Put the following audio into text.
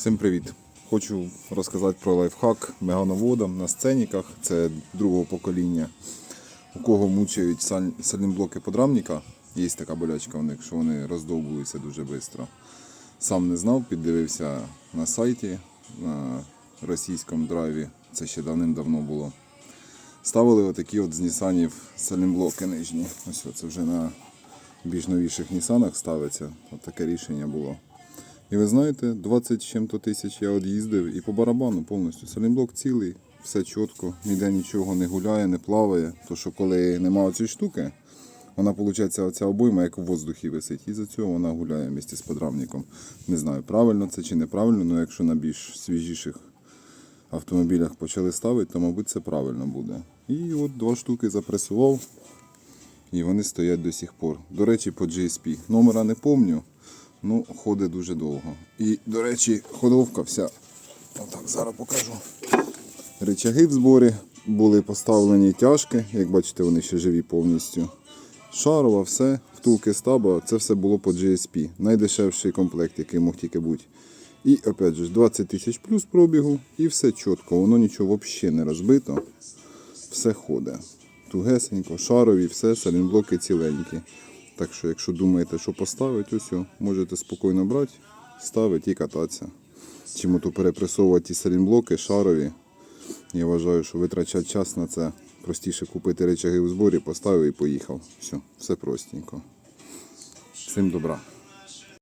Всім привіт! Хочу розказати про лайфхак мегановодам на сценіках. Це другого покоління. У кого мучають саль- сальні подрамника, є така болячка у них, що вони роздовбуються дуже швидко. Сам не знав, піддивився на сайті на російському драйві. Це ще давним-давно було. Ставили отакі от з Нісанів салімблоки нижні. Ось це вже на більш новіших Нісанах ставиться. От таке рішення було. І ви знаєте, 20 чим-то тисяч я от їздив і по барабану повністю. Салімблок цілий, все чітко, ніде нічого не гуляє, не плаває. То що коли немає цієї штуки, вона, виходить, оця обойма як в воздухі висить. І за цього вона гуляє місті з подрамником. Не знаю, правильно це чи неправильно, але якщо на більш свіжіших автомобілях почали ставити, то, мабуть, це правильно буде. І от два штуки запресував. І вони стоять до сих пор. До речі, по GSP. Номера не помню, ну ходить дуже довго. І, до речі, ходовка вся. Отак, зараз покажу. Ричаги в зборі були поставлені тяжки, як бачите, вони ще живі повністю. Шарова, все, втулки стаба, це все було по GSP. Найдешевший комплект, який мог тільки бути. І опять же 20 тисяч плюс пробігу, і все чітко, воно нічого взагалі не розбито все ходить. Тугесенько, шарові, все, салінблоки ціленькі. Так що, якщо думаєте, що поставити, ось о, можете спокійно брати, ставити і кататися. Чому то перепресовувати ті салінблоки, шарові. Я вважаю, що витрачати час на це простіше купити речаги в зборі, поставив і поїхав. Все, все простенько. Всім добра.